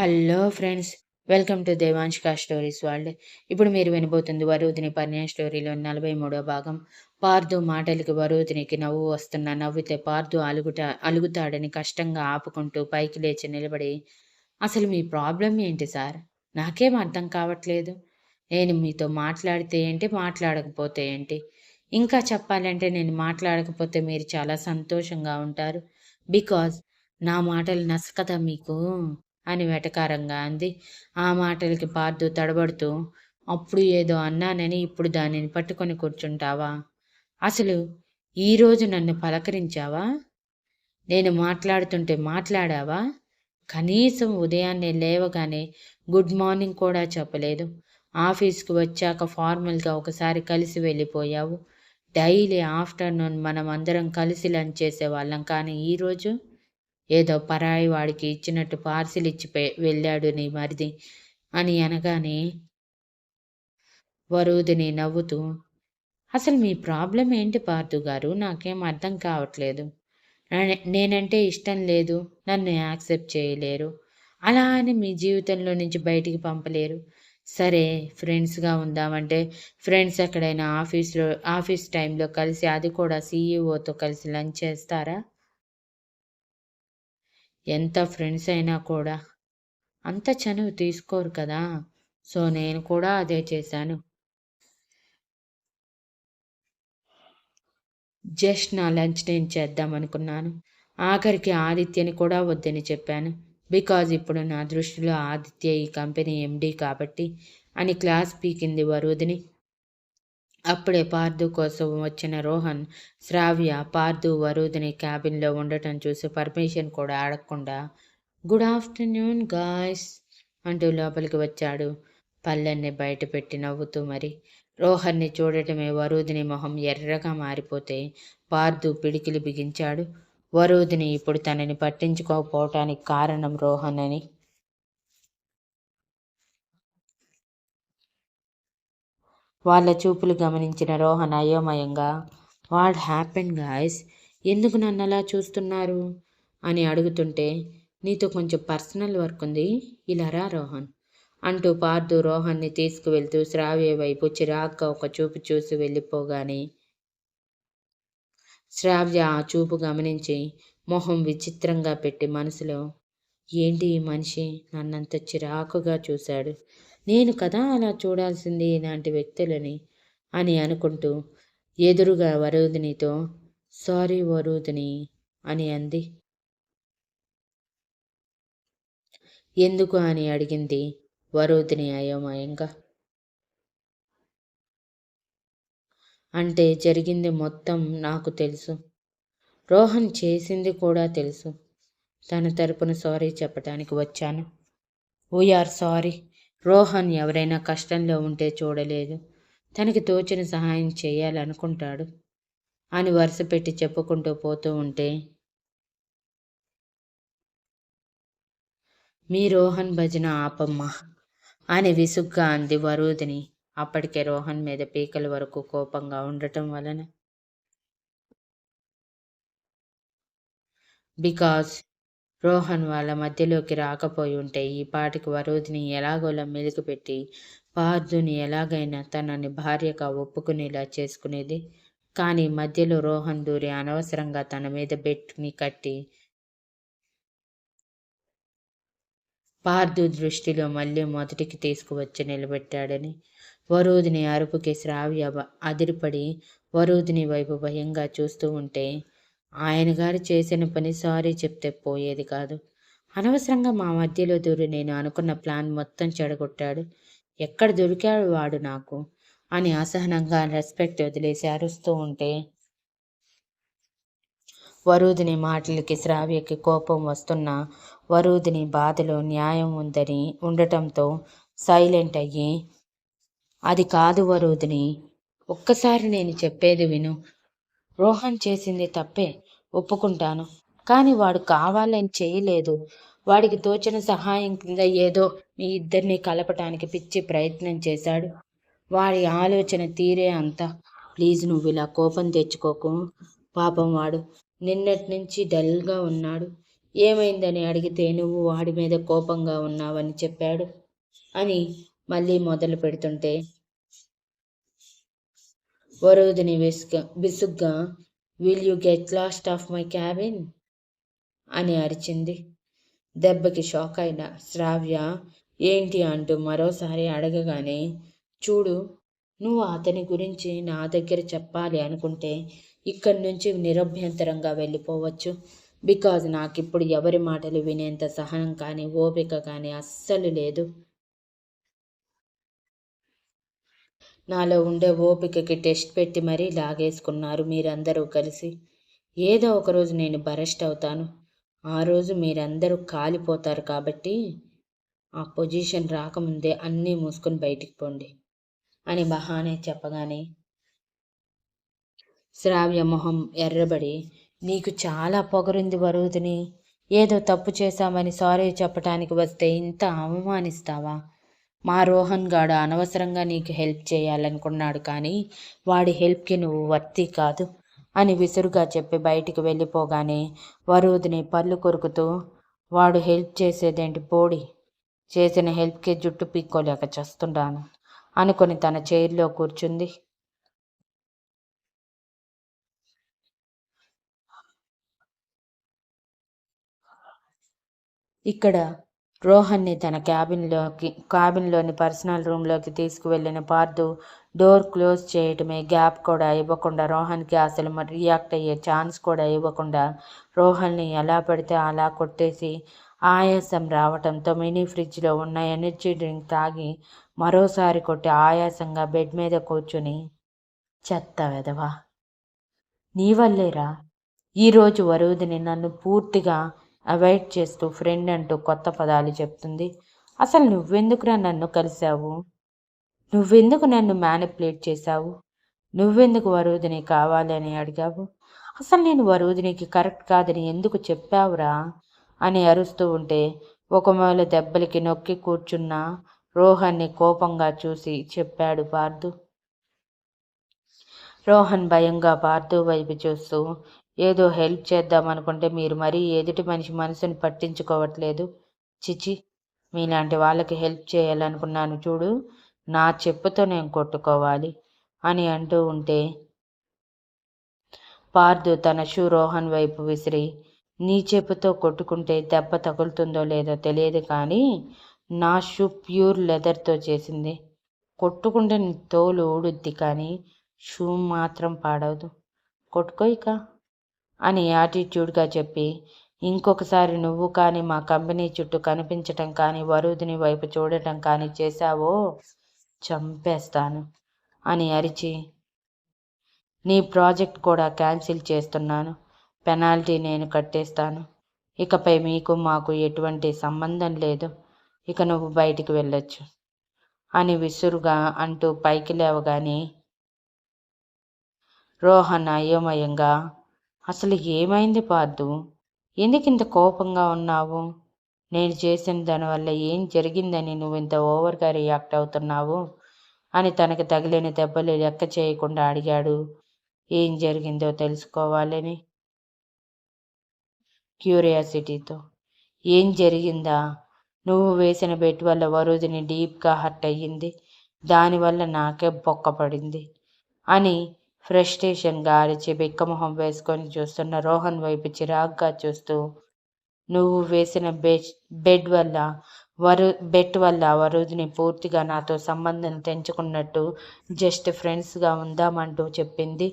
Hello friends welcome to Devanshika stories world ఇప్పుడు మీరు వినబోతుంది వరుదిని పర్ణ్య స్టోరీలో నలభై మూడో భాగం. పార్దు మాటలకి వరుదినికి నవ్వు వస్తున్న నవ్వితే పార్దు అలుగుట అలుగుతాడని కష్టంగా ఆపుకుంటూ పైకి లేచి నిలబడి అసలు మీ ప్రాబ్లం ఏంటి సార్? నాకేం అర్థం కావట్లేదు. నేను మీతో మాట్లాడితే ఏంటి మాట్లాడకపోతే ఏంటి? ఇంకా చెప్పాలంటే నేను మాట్లాడకపోతే మీరు చాలా సంతోషంగా ఉంటారు. బికాజ్ నా మాటలు నసకదా మీకు? అని వెటకారంగా అంది. ఆ మాటలకి పార్దు తడబడుతూ అప్పుడు ఏదో అన్నానని ఇప్పుడు దానిని పట్టుకొని కూర్చుంటావా? అసలు ఈరోజు నన్ను పలకరించావా? నేను మాట్లాడుతుంటే మాట్లాడావా? కనీసం ఉదయాన్నే లేవగానే గుడ్ మార్నింగ్ కూడా చెప్పలేదు. ఆఫీస్కి వచ్చాక ఫార్మల్గా ఒకసారి కలిసి వెళ్ళిపోయావు. డైలీ ఆఫ్టర్నూన్ మనం అందరం కలిసి లంచ్ చేసేవాళ్ళం కానీ ఈరోజు ఏదో పరాయి వాడికి ఇచ్చినట్టు పార్సిల్ ఇచ్చి వెళ్ళాడు నీ మరిది అని అనగానే వరుదిని నవ్వుతూ అసలు మీ ప్రాబ్లం ఏంటి పార్థు గారు? నాకేం అర్థం కావట్లేదు. నేనంటే ఇష్టం లేదు. నన్ను యాక్సెప్ట్ చేయలేరు. అలా అని మీ జీవితంలో నుంచి బయటికి పంపలేరు. సరే ఫ్రెండ్స్గా ఉందామంటే ఫ్రెండ్స్ ఎక్కడైనా ఆఫీస్లో ఆఫీస్ టైంలో కలిసి అది కూడా సీఈఓతో కలిసి లంచ్ చేస్తారా? ఎంత ఫ్రెండ్స్ అయినా కూడా అంత చనువు తీసుకోరు కదా. సో నేను కూడా అదే చేశాను. జస్ట్ నా లంచ్ నేను చేద్దాం అనుకున్నాను. ఆఖరికి ఆదిత్యని కూడా వద్దని చెప్పాను. బికాజ్ ఇప్పుడు నా దృష్టిలో ఆదిత్య ఈ కంపెనీ ఎండీ కాబట్టి అని క్లాస్ పీకింది వరుదిని. అప్పుడే పార్దు కోసం వచ్చిన రోహన్ శ్రావ్య పార్దు వరుదిని క్యాబిన్లో ఉండటం చూసి పర్మిషన్ కూడా అడగకుండా గుడ్ ఆఫ్టర్నూన్ గాయస్ అంటూ లోపలికి వచ్చాడు. పల్లెన్ని బయట పెట్టి నవ్వుతూ మరి. రోహన్ని చూడటమే వరుదిని మొహం ఎర్రగా మారిపోతే పార్దు పిడికిలి బిగించాడు. వరుదిని ఇప్పుడు తనని పట్టించుకోకపోవటానికి కారణం రోహన్ అని వాళ్ళ చూపులు గమనించిన రోహన్ అయోమయంగా వాట్ హ్యాపెన్ గాయస్? ఎందుకు నన్ను అలా చూస్తున్నారు? అని అడుగుతుంటే నీతో కొంచెం పర్సనల్ వర్క్ ఉంది. ఇలా రా రోహన్ అంటూ పార్దు రోహన్ని తీసుకువెళ్తూ శ్రావ్య వైపు చిరాగ్గా ఒక చూపు చూసి వెళ్ళిపోగానే శ్రావ్య ఆ చూపు గమనించి మొహం విచిత్రంగా పెట్టి మనసులో ఏంటి ఈ మనిషి? నన్నంత చిరాకుగా చూశాడు. నేను కదా అలా చూడాల్సింది ఇలాంటి వ్యక్తులని? అని అనుకుంటూ ఎదురుగా వరుదినితో సారీ వరుదిని అని అంది. ఎందుకు? అని అడిగింది వరుదిని అయోమయంగా. అంటే జరిగింది మొత్తం నాకు తెలుసు. రోహన్ చేసింది కూడా తెలుసు. తన తరపున సారీ చెప్పడానికి వచ్చాను. వీఆర్ సారీ రోహన్ ఎవరైనా కష్టంలో ఉంటే చూడలేదు. తనకి తోచిన సహాయం చేయాలనుకుంటాడు. అని వరుస పెట్టి చెప్పుకుంటూ పోతూ ఉంటే మీ రోహన్ భజన ఆపమ్మ అని విసుగ్గా అంది వరుదిని. అప్పటికే రోహన్ మీద పీకల వరకు కోపంగా ఉండటం వలన. బికాస్ రోహన్ వాళ్ళ మధ్యలోకి రాకపోయి ఉంటే ఈ పాటికి వరోధిని ఎలాగోలా మెలికిపెట్టి పార్థుని ఎలాగైనా తనని భార్యగా ఒప్పుకునేలా చేసుకునేది. కానీ మధ్యలో రోహన్ దూరి అనవసరంగా తన మీద బెట్ని కట్టి పార్థు దృష్టిలో మళ్ళీ మొదటికి తీసుకువచ్చి నిలబెట్టాడని. వరూధిని అరుపుకి శ్రావ్య అదిరిపడి వరూధిని వైపు భయంగా చూస్తూ ఉంటే ఆయన గారు చేసిన పని సారీ చెప్తే పోయేది కాదు. అనవసరంగా మా మధ్యలో దూరి నేను అనుకున్న ప్లాన్ మొత్తం చెడగొట్టాడు. ఎక్కడ దొరికాడు వాడు నాకు? అని అసహనంగా రెస్పెక్ట్ వదిలేసి అరుస్తూ ఉంటే వరుదిని మాటలకి శ్రావ్యకి కోపం వస్తున్న వరుదిని బాధలో న్యాయం ఉందని ఉండటంతో సైలెంట్ అయ్యి అది కాదు వరుదిని ఒక్కసారి నేను చెప్పేది విను. రోహన్ చేసింది తప్పే ఒప్పుకుంటాను. కానీ వాడు కావాలని చేయలేదు. వాడికి తోచిన సహాయం కింద ఏదో మీ ఇద్దరిని కలపటానికి పిచ్చి ప్రయత్నం చేశాడు. వాడి ఆలోచన తీరే అంత. ప్లీజ్ నువ్వు ఇలా కోపం తెచ్చుకోకు. పాపం వాడు నిన్నటి నుంచి డల్గా ఉన్నాడు. ఏమైందని అడిగితే నువ్వు వాడి మీద కోపంగా ఉన్నావని చెప్పాడు. అని మళ్ళీ మొదలు పెడుతుంటే వరోధిని విసుగ విసుగ్గా will you get lost of my cabin అని అరిచింది. దెబ్బకి షాక్ అయిన శ్రావ్య ఏంటి అంటూ మరోసారి అడగగానే చూడు నువ్వు అతని గురించి నా దగ్గర చెప్పాలి అనుకుంటే ఇక్కడి నుంచి నిరభ్యంతరంగా వెళ్ళిపోవచ్చు. బికాజ్ నాకు ఇప్పుడు ఎవరి మాటలు వినేంత సహనం కానీ ఓపిక కానీ అస్సలు లేదు. నాలో ఉండే ఓపికకి టెస్ట్ పెట్టి మరీ లాగేసుకున్నారు మీరందరూ కలిసి. ఏదో ఒకరోజు నేను బరెస్ట్ అవుతాను. ఆ రోజు మీరందరూ కాలిపోతారు కాబట్టి ఆ పొజిషన్ రాకముందే అన్నీ మూసుకొని బయటికి పోండి అని బహానే చెప్పగానే శ్రావ్య మొహం ఎర్రబడి నీకు చాలా పొగరుంది వరుదిని ఏదో తప్పు చేశామని సారీ చెప్పటానికి వస్తే ఇంత అవమానిస్తావా? మా రోహన్ గాడు అనవసరంగా నీకు హెల్ప్ చేయాలనుకున్నాడు కానీ వాడి హెల్ప్కి నువ్వు వర్తి కాదు అని విసురుగా చెప్పి బయటికి వెళ్ళిపోగానే వరుదిని పళ్ళు కొరుకుతూ వాడు హెల్ప్ చేసేదేంటి పోడి? చేసిన హెల్ప్కి జుట్టు పీక్కోలేక చస్తుంటాను అనుకొని తన చైర్లో కూర్చుంది. ఇక్కడ రోహన్ని తన క్యాబిన్లోకి క్యాబిన్లోని పర్సనల్ రూమ్లోకి తీసుకువెళ్ళిన పార్థు డోర్ క్లోజ్ చేయటమే గ్యాప్ కూడా ఇవ్వకుండా రోహన్కి అసలు రియాక్ట్ అయ్యే ఛాన్స్ కూడా ఇవ్వకుండా రోహన్ని ఎలా పడితే అలా కొట్టేసి ఆయాసం రావటంతో మినీ ఫ్రిడ్జ్లో ఉన్న ఎనర్జీ డ్రింక్ తాగి మరోసారి కొట్టి ఆయాసంగా బెడ్ మీద కూర్చుని చెత్త వెదవా నీ వల్లేరా? ఈరోజు వరుదిని నన్ను పూర్తిగా అవాయిడ్ చేస్తూ ఫ్రెండ్ అంటూ కొత్త పదాలు చెప్తుంది. అసలు నువ్వెందుకురా నన్ను కలిశావు? నువ్వెందుకు నన్ను మ్యానిపులేట్ చేశావు? నువ్వెందుకు వరుదిని కావాలని అడిగావు? అసలు నేను వరుదినికి కరెక్ట్ కాదని ఎందుకు చెప్పావురా? అని అరుస్తూ ఉంటే ఒకవేళ దెబ్బలకి నొక్కి కూర్చున్న రోహన్ని కోపంగా చూసి చెప్పాడు పార్థు. రోహన్ భయంగా పార్థు వైపు చూస్తూ ఏదో హెల్ప్ చేద్దాం అనుకుంటే మీరు మరీ ఎదుటి మనిషి మనసుని పట్టించుకోవట్లేదు. చిచి మీలాంటి వాళ్ళకి హెల్ప్ చేయాలనుకున్నాను చూడు నా చెప్పుతో నేను కొట్టుకోవాలి అని అంటూ ఉంటే పార్దు తన షూ రోహన్ వైపు విసిరి నీ చెప్పుతో కొట్టుకుంటే దెబ్బ తగులుతుందో లేదో తెలియదు కానీ నా షూ ప్యూర్ లెదర్తో చేసింది. కొట్టుకుంటే తోలు ఊడుద్ది కానీ షూ మాత్రం పాడవదు. కొట్టుకో ఇక. అని యాటిట్యూడ్గా చెప్పి ఇంకొకసారి నువ్వు కానీ మా కంపెనీ చుట్టూ కనిపించటం కానీ వరుదిని వైపు చూడటం కానీ చేశావో చంపేస్తాను అని అరిచి నీ ప్రాజెక్ట్ కూడా క్యాన్సిల్ చేస్తున్నాను. పెనాల్టీ నేను కట్టేస్తాను. ఇకపై మీకు మాకు ఎటువంటి సంబంధం లేదు. ఇక నువ్వు బయటికి వెళ్ళొచ్చు అని విసురుగా అంటూ పైకి లేవగానే రోహన్ అయోమయంగా అసలు ఏమైంది పార్దు? ఎందుకు ఇంత కోపంగా ఉన్నావు? నేను చేసిన దానివల్ల ఏం జరిగిందని నువ్వు ఇంత ఓవర్గా రియాక్ట్ అవుతున్నావు? అని తనకు తగిలిన దెబ్బలు లెక్క చేయకుండా అడిగాడు. ఏం జరిగిందో తెలుసుకోవాలని క్యూరియాసిటీతో. ఏం జరిగిందా? నువ్వు వేసిన బెట్ వల్ల వరుదిని డీప్గా హర్ట్ అయ్యింది. దానివల్ల నాకే బొక్క పడింది. అని ఫ్రస్ట్రేషన్గా అరిచి బిక్కమొహం వేసుకొని చూస్తున్న రోహన్ వైపు చిరాగ్గా చూస్తూ నువ్వు వేసిన బెడ్ బెడ్ వల్ల వరు బెట్ వల్ల వరుదిని పూర్తిగా నాతో సంబంధం తెంచుకున్నట్టు జస్ట్ ఫ్రెండ్స్గా ఉందామంటూ చెప్పింది.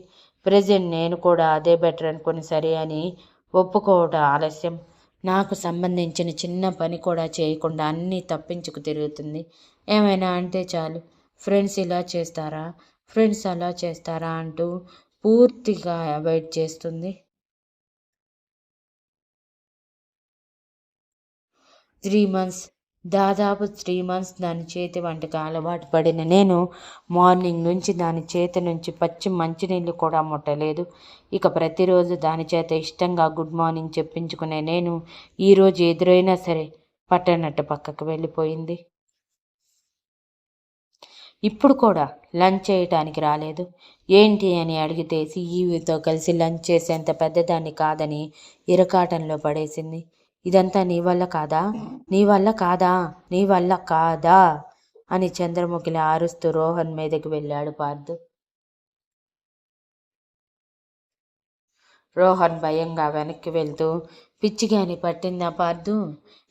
ప్రజెంట్ నేను కూడా అదే బెటర్ అనుకుని సరే అని ఒప్పుకోవడం ఆలస్యం. నాకు సంబంధించిన చిన్న పని కూడా చేయకుండా అన్నీ తప్పించుకు తిరుగుతుంది. ఏమైనా అంటే చాలు. ఫ్రెండ్స్ ఇలా చేస్తారా? ఫ్రెండ్స్ అలా చేస్తారా అంటూ పూర్తిగా అవాయిడ్ చేస్తుంది. త్రీ మంత్స్ దాదాపు త్రీ మంత్స్ దాని చేతి వంటకి అలవాటు పడిన నేను మార్నింగ్ నుంచి దాని చేతి నుంచి పచ్చి మంచినీళ్ళు కూడా ముట్టలేదు. ఇక ప్రతిరోజు దాని చేత ఇష్టంగా గుడ్ మార్నింగ్ చెప్పించుకునే నేను ఈరోజు ఎదురైనా సరే పట్టనట్టు పక్కకు వెళ్ళిపోయింది. ఇప్పుడు కూడా లంచ్ చేయటానికి రాలేదు. ఏంటి అని అడిగితే సీఈవితో కలిసి లంచ్ చేసేంత పెద్దదాన్ని కాదని ఇరకాటంలో పడేసింది. ఇదంతా నీ వల్ల కాదా? నీ వల్ల కాదా? నీ వల్ల కాదా? అని చంద్రముఖిలా ఆరుస్తూ రోహన్ మీదకి వెళ్ళాడు పార్థు. రోహన్ భయంగా వెనక్కి వెళ్తూ పిచ్చిగాని పట్టిందా పార్థు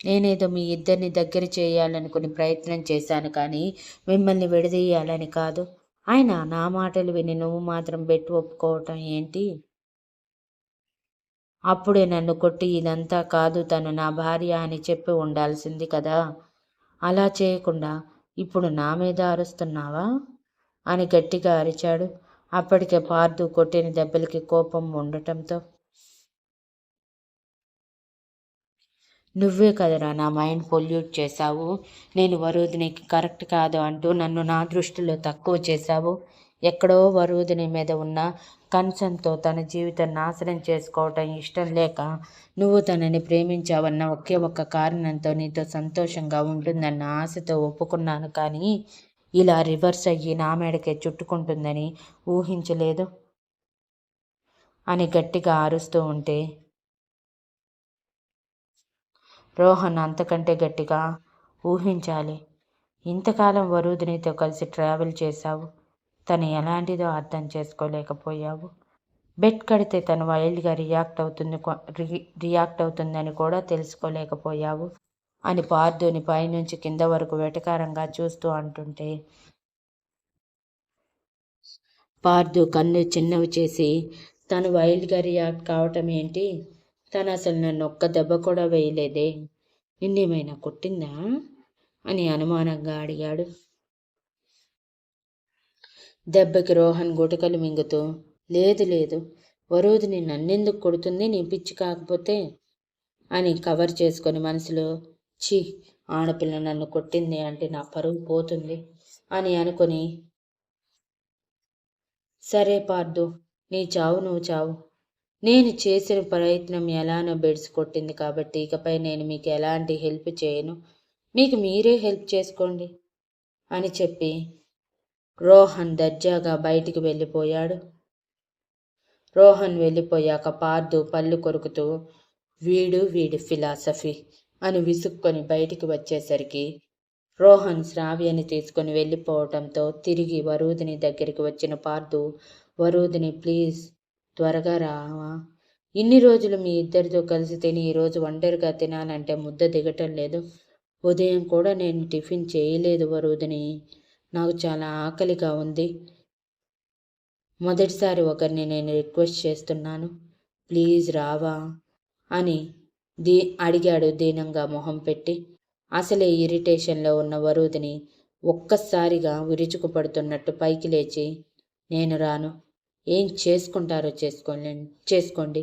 నేనేదో మీ ఇద్దరిని దగ్గర చేయాలనుకుని ప్రయత్నం చేశాను కానీ మిమ్మల్ని విడదీయాలని కాదు. ఆయన నా మాటలు విని నువ్వు మాత్రం బెట్టు ఒప్పుకోవటం ఏంటి? అప్పుడే నన్ను కొట్టి ఇదంతా కాదు తను నా భార్య అని చెప్పి ఉండాల్సింది కదా. అలా చేయకుండా ఇప్పుడు నా మీద అరుస్తున్నావా? అని గట్టిగా అరిచాడు. అప్పటికే పార్థు కొట్టిన దెబ్బలకి కోపం ఉండటంతో నువ్వే కదరా నా మైండ్ పొల్యూట్ చేశావు. నేను వరుదినికి కరెక్ట్ కాదు అంటూ నన్ను నా దృష్టిలో తక్కువ చేశావు. ఎక్కడో వరుదిని మీద ఉన్న కన్సన్తో తన జీవితం నాశనం చేసుకోవటం ఇష్టం లేక నువ్వు తనని ప్రేమించావన్న ఒకే ఒక్క కారణంతో నీతో సంతోషంగా ఉంటుందన్న ఆశతో ఒప్పుకున్నాను కానీ ఇలా రివర్స్ అయ్యి నా మేడకే చుట్టుకుంటుందని ఊహించలేదు. అని గట్టిగా ఆరుస్తూ ఉంటే రోహన్ అంతకంటే గట్టిగా ఊహించాలి. ఇంతకాలం వరుదినితో కలిసి ట్రావెల్ చేశావు. తను ఎలాంటిదో అర్థం చేసుకోలేకపోయావు. బెడ్ కడితే తను వైల్డ్గా రియాక్ట్ అవుతుంది రియాక్ట్ అవుతుందని కూడా తెలుసుకోలేకపోయావు అని పార్థుని పైనుంచి కింద వరకు వెటకారంగా చూస్తూ అంటుంటే. పార్థు కన్ను చిన్నవి చేసి తను వైల్డ్గా రియాక్ట్ కావటం ఏంటి? తను అసలు నన్ను ఒక్క దెబ్బ కూడా వేయలేదే. నిన్నేమైనా కొట్టిందా? అని అనుమానంగా అడిగాడు. దెబ్బకి రోహన్ గుటకలు మింగుతూ లేదు లేదు వరుదిని నన్నెందుకు కొడుతుంది? నీ పిచ్చి కాకపోతే? అని కవర్ చేసుకొని మనసులో ఛీ ఆడపిల్ల నన్ను కొట్టింది అంటే నా పరువు పోతుంది అని అనుకొని సరే పార్దు నీ చావు నువ్వు చావు నేను చేసిన ప్రయత్నం ఎలానో బెడ్స్ కొట్టింది కాబట్టి ఇకపై నేను మీకు ఎలాంటి హెల్ప్ చేయను. మీకు మీరే హెల్ప్ చేసుకోండి అని చెప్పి రోహన్ దర్జాగా బయటికి వెళ్ళిపోయాడు. రోహన్ వెళ్ళిపోయాక పార్దు పళ్ళు కొరుకుతూ వీడు వీడి ఫిలాసఫీ అని విసుక్కొని బయటికి వచ్చేసరికి రోహన్ శ్రావ్యని తీసుకొని వెళ్ళిపోవటంతో తిరిగి వరూదిని దగ్గరికి వచ్చిన పార్దు వరూదిని ప్లీజ్ త్వరగా రావా ఇన్ని రోజులు మీ ఇద్దరితో కలిసి తిని ఈరోజు ఒంటరిగా తినాలంటే ముద్ద దిగటం లేదు. ఉదయం కూడా నేను టిఫిన్ చేయలేదు వరుదిని. నాకు చాలా ఆకలిగా ఉంది. మొదటిసారి ఒకరిని నేను రిక్వెస్ట్ చేస్తున్నాను. ప్లీజ్ రావా? అని దీ అడిగాడు దీనంగా మొహం పెట్టి. అసలే ఇరిటేషన్లో ఉన్న వరుదిని ఒక్కసారిగా విరుచుకుపడుతున్నట్టు పైకి లేచి నేను రాను. ఏం చేసుకుంటారో చేసుకోండి చేసుకోండి.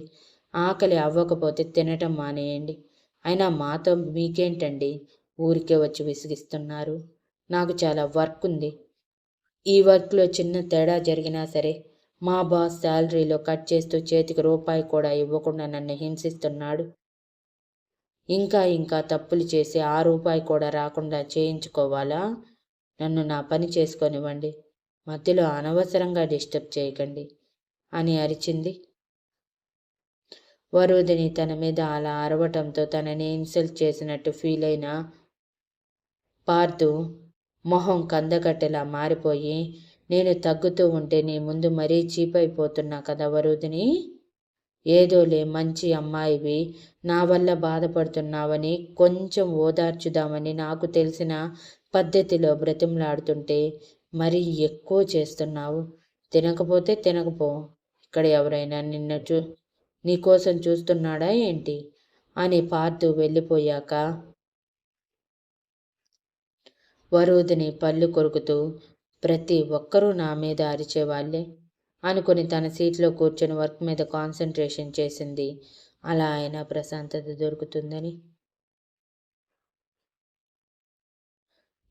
ఆకలి అవ్వకపోతే తినటం మానేయండి. అయినా మాతో మీకేంటండి? ఊరికే వచ్చి విసిగిస్తున్నారు. నాకు చాలా వర్క్ ఉంది. ఈ వర్క్లో చిన్న తేడా జరిగినా సరే మా బాస్ శాలరీలో కట్ చేస్తూ చేతికి రూపాయి కూడా ఇవ్వకుండా నన్ను హింసిస్తున్నాడు. ఇంకా ఇంకా తప్పులు చేసి ఆ రూపాయి కూడా రాకుండా చేయించుకోవాలా? నన్ను నా పని చేసుకొనివ్వండి. మధ్యలో అనవసరంగా డిస్టర్బ్ చేయకండి అని అరిచింది. వరుదిని తన మీద అలా అరవటంతో తనని ఇన్సల్ట్ చేసినట్టు ఫీల్ అయిన పార్థు మొహం కందకట్టెలా మారిపోయి నేను తగ్గుతూ ఉంటే నీ ముందు మరీ చీప్ అయిపోతున్నా కదా వరుదిని? ఏదోలే మంచి అమ్మాయివి నా వల్ల బాధపడుతున్నావని కొంచెం ఓదార్చుదామని నాకు తెలిసిన పద్ధతిలో బ్రతిమలాడుతుంటే మరీ ఎక్కువ చేస్తున్నావు. తినకపోతే తినకపో. ఇక్కడ ఎవరైనా నిన్న చూ నీకోసం చూస్తున్నాడా ఏంటి? అని పార్థు వెళ్ళిపోయాక వరుదిని పళ్ళు కొరుకుతూ ప్రతి ఒక్కరూ నా మీద అరిచేవాళ్ళే అనుకుని తన సీట్లో కూర్చొని వర్క్ మీద కాన్సన్ట్రేషన్ చేసింది. అలా అయినా ప్రశాంతత దొరుకుతుందని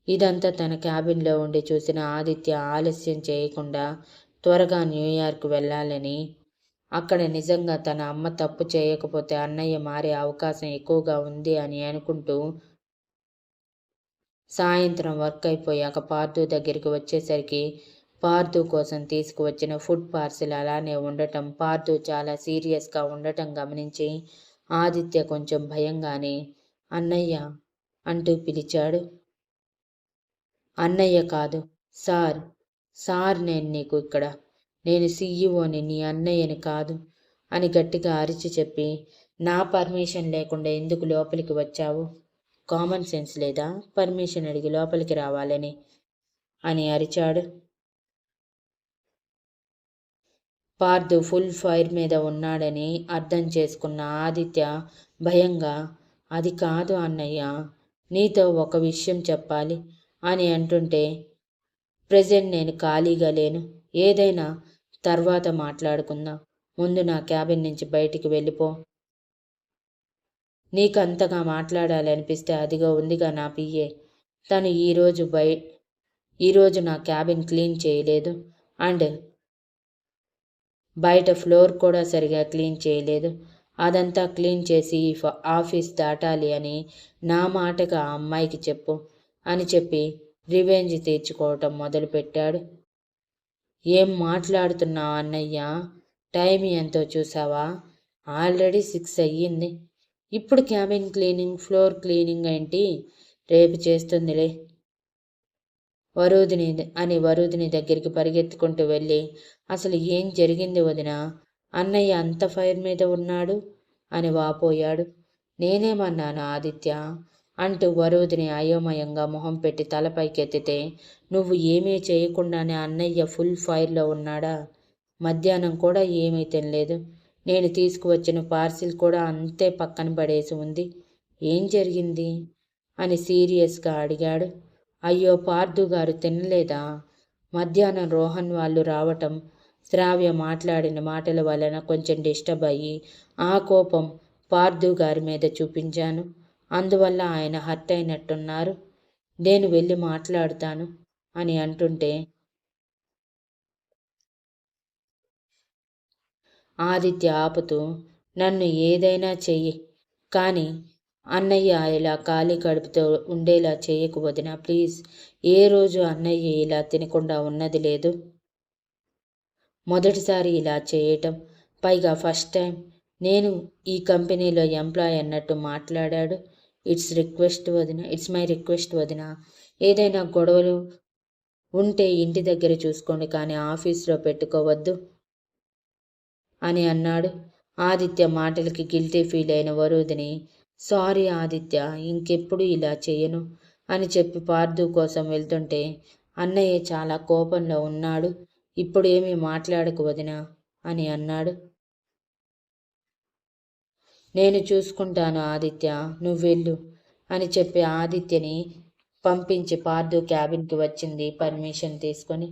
ఇదంతా తన క్యాబిన్లో ఉండి చూసిన ఆదిత్య ఆలస్యం చేయకుండా త్వరగా న్యూయార్క్ వెళ్ళాలని అక్కడ నిజంగా తన అమ్మ తప్పు చేయకపోతే అన్నయ్య మారే అవకాశం ఎక్కువగా ఉంది అని అనుకుంటూ సాయంత్రం వర్క్ అయిపోయాక పార్థు దగ్గరికి వచ్చేసరికి పార్థు కోసం తీసుకువచ్చిన ఫుడ్ పార్సిల్ అలానే ఉండటం పార్థు చాలా సీరియస్గా ఉండటం గమనించి ఆదిత్య కొంచెం భయంగానే అన్నయ్య అంటూ పిలిచాడు. అన్నయ్య కాదు. సార్ సార్ నేను నీకు ఇక్కడ. నేను సీఈఓని నీ అన్నయ్యని కాదు అని గట్టిగా అరిచి చెప్పి నా పర్మిషన్ లేకుండా ఎందుకు లోపలికి వచ్చావు? కామన్ సెన్స్ లేదా? పర్మిషన్ అడిగి లోపలికి రావాలని అని అరిచాడు. పార్థు ఫుల్ ఫైర్ మీద ఉన్నాడని అర్థం చేసుకున్న ఆదిత్య భయంగా అది కాదు అన్నయ్య నీతో ఒక విషయం చెప్పాలి. అని అంటుంటే ప్రజెంట్ నేను ఖాళీగా లేను. ఏదైనా తర్వాత మాట్లాడుకుందాం. ముందు నా క్యాబిన్ నుంచి బయటికి వెళ్ళిపో. నీకు అంతగా మాట్లాడాలనిపిస్తే అదిగా ఉందిగా నా పియ్యే తను ఈరోజు బయ ఈరోజు నా క్యాబిన్ క్లీన్ చేయలేదు. అండ్ బయట ఫ్లోర్ కూడా సరిగా క్లీన్ చేయలేదు. అదంతా క్లీన్ చేసి ఆఫీస్ దాటాలి అని నా మాటగా ఆ అమ్మాయికి చెప్పు. అని చెప్పి రివెంజ్ తీర్చుకోవటం మొదలుపెట్టాడు. ఏం మాట్లాడుతున్నావు అన్నయ్య? టైం ఎంతో చూసావా? ఆల్రెడీ సిక్స్ అయ్యింది. ఇప్పుడు క్యాబిన్ క్లీనింగ్ ఫ్లోర్ క్లీనింగ్ ఏంటి? రేపు చేస్తుందిలే. వరుదిని అని వరుదిని దగ్గరికి పరిగెత్తుకుంటూ వెళ్ళి అసలు ఏం జరిగింది వదిన? అన్నయ్య అంత ఫైర్ మీద ఉన్నాడు అని వాపోయాడు. నేనేమన్నాను ఆదిత్య? అంటూ వరుదిని అయోమయంగా మొహం పెట్టి తలపైకెత్తితే నువ్వు ఏమీ చేయకుండానే అన్నయ్య ఫుల్ ఫైర్లో ఉన్నాడా? మధ్యాహ్నం కూడా ఏమీ తినలేదు. నేను తీసుకువచ్చిన పార్సిల్ కూడా అంతే పక్కన పడేసి ఉంది. ఏం జరిగింది? అని సీరియస్గా అడిగాడు. అయ్యో పార్థు గారు తినలేదా? మధ్యాహ్నం రోహన్ వాళ్ళు రావటం శ్రావ్య మాట్లాడిన మాటల వలన కొంచెం డిస్టర్బ్ అయ్యి ఆ కోపం పార్థు గారి మీద చూపించాను. అందువల్ల ఆయన హర్ట్ అయినట్టున్నారు నేను వెళ్ళి మాట్లాడుతాను అని అంటుంటే ఆదిత్య ఆపుతూ నన్ను ఏదైనా చెయ్యి. కానీ అన్నయ్య ఇలా ఖాళీ కడుపుతో ఉండేలా చేయకు వదిన ప్లీజ్. ఏ రోజు అన్నయ్య ఇలా తినకుండా ఉన్నది లేదు. మొదటిసారి ఇలా చేయటం పైగా ఫస్ట్ టైం. నేను ఈ కంపెనీలో ఎంప్లాయ్ అన్నట్టు మాట్లాడాడు. ఇట్స్ రిక్వెస్ట్ వదిన ఇట్స్ మై రిక్వెస్ట్ వదిన. ఏదైనా గొడవలు ఉంటే ఇంటి దగ్గర చూసుకోండి కానీ ఆఫీస్లో పెట్టుకోవద్దు అని అన్నాడు. ఆదిత్య మాటలకి గిల్టీ ఫీల్ అయిన వరుదిని సారీ ఆదిత్య ఇంకెప్పుడు ఇలా చేయను అని చెప్పి పార్థు కోసం వెళ్తుంటే అన్నయ్య చాలా కోపంలో ఉన్నాడు. ఇప్పుడు ఏమీ మాట్లాడకు వదినా అని అన్నాడు. నేను చూసుకుంటాను ఆదిత్య నువ్వు వెళ్ళు అని చెప్పి ఆదిత్యని పంపించి పార్థు క్యాబిన్కి వచ్చింది పర్మిషన్ తీసుకొని.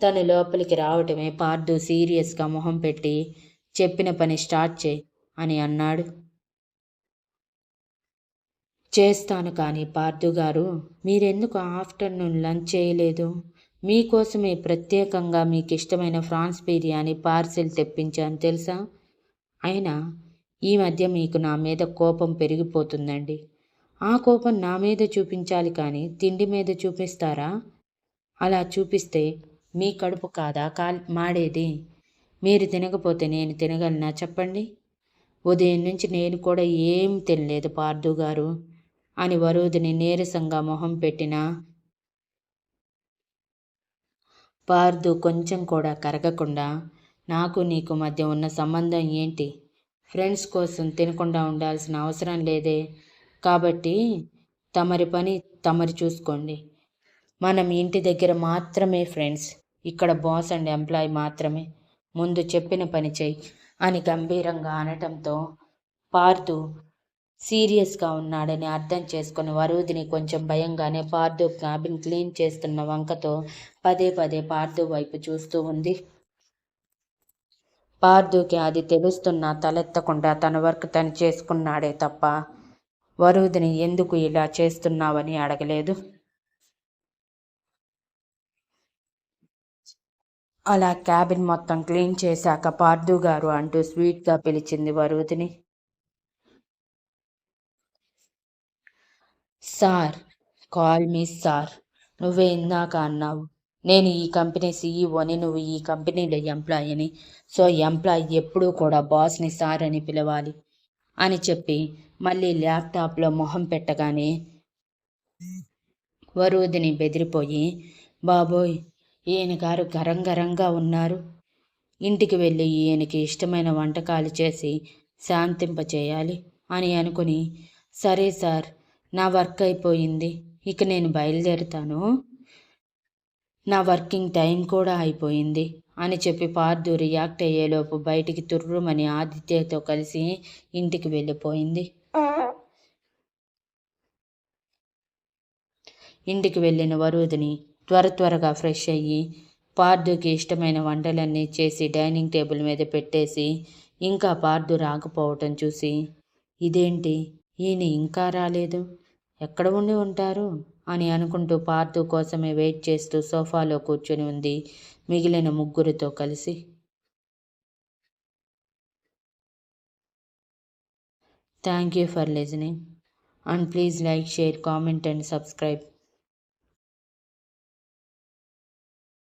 తను లోపలికి రావటమే పార్థు సీరియస్గా మొహం పెట్టి చెప్పిన పని స్టార్ట్ చేయి అని అన్నాడు. చేస్తాను కానీ పార్థు గారు మీరెందుకు ఆఫ్టర్నూన్ లంచ్ చేయలేదు? మీకోసమే ప్రత్యేకంగా మీకు ఇష్టమైన ఫ్రాన్స్ బిర్యానీ పార్సిల్ తెప్పించాను తెలుసా? అయినా ఈ మధ్య మీకు నా మీద కోపం పెరిగిపోతుందండి. ఆ కోపం నా మీద చూపించాలి కానీ తిండి మీద చూపిస్తారా? అలా చూపిస్తే మీ కడుపు కాదా? కాల్ మాడేది. మీరు తినకపోతే నేను తినగలనా? చెప్పండి. ఉదయం నుంచి నేను కూడా ఏం తినలేదు పార్దు గారు అని వరుదిని నీరసంగా మొహం పెట్టిన పార్థు కొంచెం కూడా కరగకుండా నాకు నీకు మధ్య ఉన్న సంబంధం ఏంటి? ఫ్రెండ్స్ కోసం తినకుండా ఉండాల్సిన అవసరం లేదే. కాబట్టి తమరి పని తమరి చూసుకోండి. మనం ఇంటి దగ్గర మాత్రమే ఫ్రెండ్స్. ఇక్కడ బాస్ అండ్ ఎంప్లాయ్ మాత్రమే. ముందు చెప్పిన పని చెయ్యి అని గంభీరంగా అనటంతో పార్థు సీరియస్గా ఉన్నాడని అర్థం చేసుకుని వరుదిని కొంచెం భయంగానే పార్థు క్యాబిన్ క్లీన్ చేస్తున్న వంకతో పదే పదే పార్థు వైపు చూస్తూ ఉంది. పార్థుకి అది తెలుస్తున్నా తలెత్తకుండా తన వర్క్ తను చేసుకున్నాడే తప్ప వరుదిని ఎందుకు ఇలా చేస్తున్నావని అడగలేదు. అలా క్యాబిన్ మొత్తం క్లీన్ చేశాక పార్థు గారు అంటూ స్వీట్గా పిలిచింది Varudhini. Sir call me sir. నువ్వే ఇందాక అన్నావు. నేను ఈ కంపెనీ సీఈఓని నువ్వు ఈ కంపెనీలో ఎంప్లాయీని సో ఎంప్లాయీ ఎప్పుడూ కూడా బాస్ని సార్ అని పిలవాలి అని చెప్పి మళ్ళీ ల్యాప్టాప్లో మొహం పెట్టగానే వరుదిని బెదిరిపోయి బాబోయ్ ఈయన గారు గరం గరంగా ఉన్నారు. ఇంటికి వెళ్ళి ఈయనకి ఇష్టమైన వంటకాలు చేసి శాంతింపచేయాలి అని అనుకుని సరే సార్ నా వర్క్ అయిపోయింది. ఇక నేను బయలుదేరుతాను. నా వర్కింగ్ టైం కూడా అయిపోయింది అని చెప్పి పార్దు రియాక్ట్ అయ్యేలోపు బయటికి తుర్రుమని ఆదిత్యతో కలిసి ఇంటికి వెళ్ళిపోయింది. ఇంటికి వెళ్ళిన వరుదిని త్వర త్వరగా ఫ్రెష్ అయ్యి పార్దుకి ఇష్టమైన వంటలన్నీ చేసి డైనింగ్ టేబుల్ మీద పెట్టేసి ఇంకా పార్దు రాకపోవటం చూసి ఇదేంటి? ఈయన ఇంకా రాలేదు? ఎక్కడ ఉండి ఉంటారు? అని అనుకుంటూ పార్థు కోసమే వెయిట్ చేస్తూ సోఫాలో కూర్చొని ఉంది. మిగిలిన ముగ్గురితో కలిసి. Thank you for listening and please like share comment and subscribe